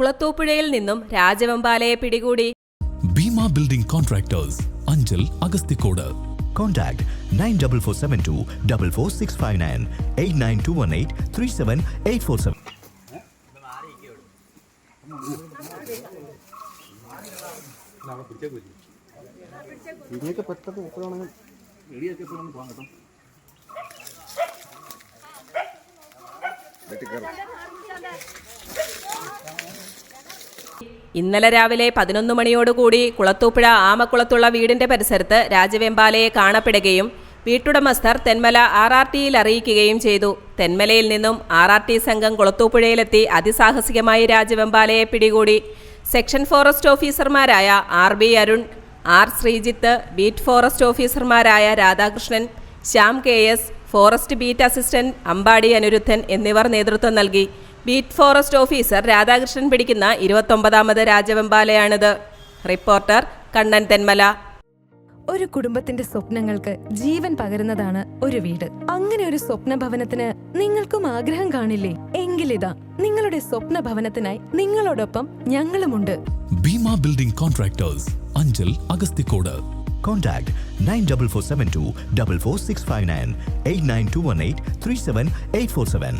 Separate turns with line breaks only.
കുളത്തൂപ്പുഴയിൽ നിന്നും രാജവെമ്പാലയെ പിടികൂടി.
Bhima building contractors Anchal Agasthikode.
Contact 94472 44659 89218 37847.
ഇനിയൊക്കെ പെട്ടെന്ന് എപ്പോഴാണെങ്കിൽ
ഇന്നലെ രാവിലെ പതിനൊന്ന് മണിയോടുകൂടി കുളത്തൂപ്പുഴ ആമക്കുളത്തുള്ള വീടിന്റെ പരിസരത്ത് രാജവെമ്പാലയെ കാണപ്പെടുകയും വീട്ടുടമസ്ഥർ തെന്മല ആർ ആർ ടിയിൽ അറിയിക്കുകയും ചെയ്തു. തെന്മലയിൽ നിന്നും ആർ ആർ ടി സംഘം കുളത്തൂപ്പുഴയിലെത്തി അതിസാഹസികമായി രാജവെമ്പാലയെ പിടികൂടി. സെക്ഷൻ ഫോറസ്റ്റ് ഓഫീസർമാരായ R B Arun R Sreejith beat forest ഓഫീസർമാരായ Radhakrishnan Shyam K S forest beat assistant Ambadi Aniruddhan എന്നിവർ നേതൃത്വം നൽകി. ബീറ്റ് ഫോറസ്റ്റ് ഓഫീസർ രാധാകൃഷ്ണൻ പിടിക്കുന്ന ഇരുപത്തൊമ്പതാമത് രാജവെമ്പാലയാണിത്. റിപ്പോർട്ടർ കണ്ണൻ തെന്മല.
ഒരു കുടുംബത്തിന്റെ സ്വപ്നങ്ങൾക്ക് ജീവൻ പകരുന്നതാണ് ഒരു വീട്. അങ്ങനെ ഒരു സ്വപ്ന ഭവനത്തിന് നിങ്ങൾക്കും ആഗ്രഹം കാണില്ലേ? എങ്കിലിതാ നിങ്ങളുടെ സ്വപ്ന ഭവനത്തിനായി നിങ്ങളോടൊപ്പം ഞങ്ങളുമുണ്ട്.
Bhima building contractors Anchal Agasthikode.
Contact 94472 44659 89218 37847.